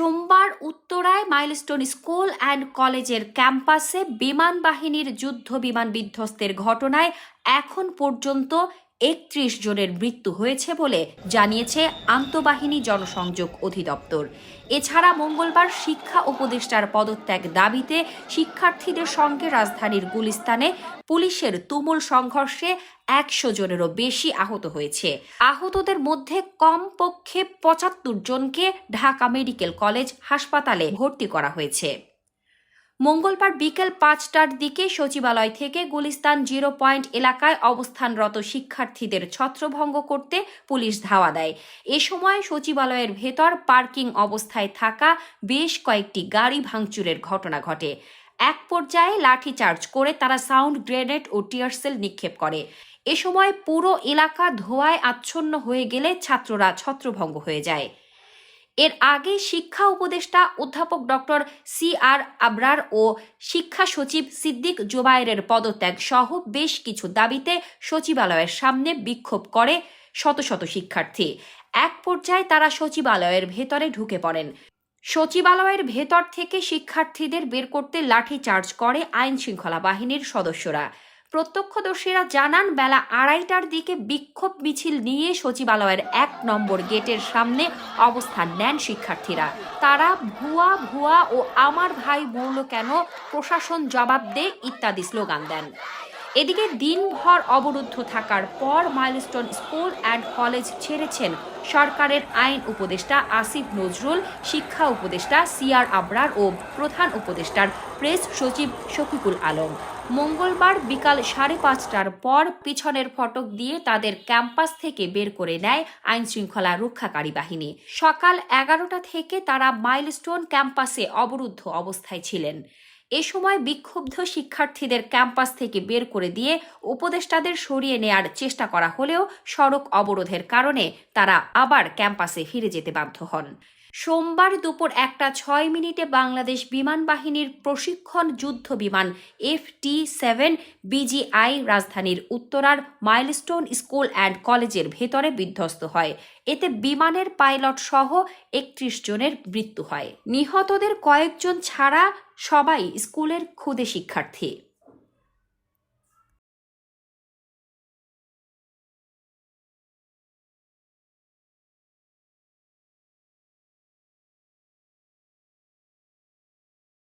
সোমবার উত্তরায় milestone school and কলেজের ক্যাম্পাসে বিমান বাহিনীর যুদ্ধ বিমান বিধ্বস্তের ঘটনায় এখন পর্যন্ত একত্রিশ জনের মৃত্যু হয়েছে বলে জানিয়েছে আন্তঃবাহিনী জনসংযোগ অধিদপ্তর। এছাড়া মঙ্গলবার শিক্ষা উপদেষ্টার পদত্যাগ দাবিতে শিক্ষার্থীদের সঙ্গে রাজধানীর গুলিস্তানে পুলিশের তুমুল সংঘর্ষে একশো জনেরও বেশি আহত হয়েছে। আহতদের মধ্যে কমপক্ষে পঁচাত্তর জনকে ঢাকা মেডিকেল কলেজ হাসপাতালে ভর্তি করা হয়েছে। মঙ্গলবার বিকেল পাঁচটার দিকে সচিবালয় থেকে গুলিস্তান জিরো পয়েন্ট এলাকায় অবস্থানরত শিক্ষার্থীদের ছত্রভঙ্গ করতে পুলিশ ধাওয়া দেয়। এ সময় সচিবালয়ের ভেতর পার্কিং অবস্থায় থাকা বেশ কয়েকটি গাড়ি ভাঙচুরের ঘটনা ঘটে। এক পর্যায়ে লাঠিচার্জ করে তারা সাউন্ড গ্রেনেড ও টিয়ারসেল নিক্ষেপ করে। এ সময় পুরো এলাকা ধোয়ায় আচ্ছন্ন হয়ে গেলে ছাত্ররা ছত্রভঙ্গ হয়ে যায়। এর আগে শিক্ষা উপদেষ্টা অধ্যাপক ডক্টর সি আর আবরার ও শিক্ষা সচিব সিদ্দিক জোবায়েরের পদত্যাগ সহ বেশ কিছু দাবিতে সচিবালয়ের সামনে বিক্ষোভ করে শত শত শিক্ষার্থী। এক পর্যায়ে তারা সচিবালয়ের ভেতরে ঢুকে পড়েন। সচিবালয়ের ভেতর থেকে শিক্ষার্থীদের বের করতে লাঠি চার্জ করে আইন শৃঙ্খলা বাহিনীর সদস্যরা। প্রত্যক্ষদর্শীরা জানান, বেলা আড়াইটার দিকে বিক্ষোভ মিছিল নিয়ে সচিবালয়ের এক নম্বর গেটের সামনে অবস্থান নেন শিক্ষার্থীরা। তারা, ভুয়া ভুয়া ও আমার ভাই বলল কেন? প্রশাসন জবাব দে, ইত্যাদি স্লোগান দেন। এদিকে দিনভর অবরুদ্ধ থাকার পর মাইলস্টোন স্কুল অ্যান্ড কলেজ ছেড়েছেন সরকারের আইন উপদেষ্টা আসিফ নজরুল, শিক্ষা উপদেষ্টা সিআর আবরার ও প্রধান উপদেষ্টার প্রেস সচিব শফিকুল আলম। মঙ্গলবার বিকাল সাড়ে পাঁচটার পর পিছনের ফটক দিয়ে তাদের ক্যাম্পাস থেকে বের করে নেয় আইন শৃঙ্খলা রক্ষাকারী বাহিনী। সকাল এগারোটা থেকে তারা মাইলস্টোন ক্যাম্পাসে অবরুদ্ধ অবস্থায় ছিলেন। এ সময় বিক্ষুব্ধ শিক্ষার্থীদের ক্যাম্পাস থেকে বের করে দিয়ে উপদেষ্টাদের সরিয়ে নেয়ার চেষ্টা করা হলেও সড়ক অবরোধের কারণে তারা আবার ক্যাম্পাসে ফিরে যেতে বাধ্য হন। সোমবার দুপুর একটা ছয় মিনিটে বাংলাদেশ বিমান বাহিনীর প্রশিক্ষণ যুদ্ধ বিমান এফ টি সেভেন বিজিআই রাজধানীর উত্তরার মাইলস্টোন স্কুল অ্যান্ড কলেজের ভেতরে বিধ্বস্ত হয়। এতে বিমানের পাইলট সহ একত্রিশ জনের মৃত্যু হয়। নিহতদের কয়েকজন ছাড়া সবাই স্কুলের ক্ষুদে শিক্ষার্থী।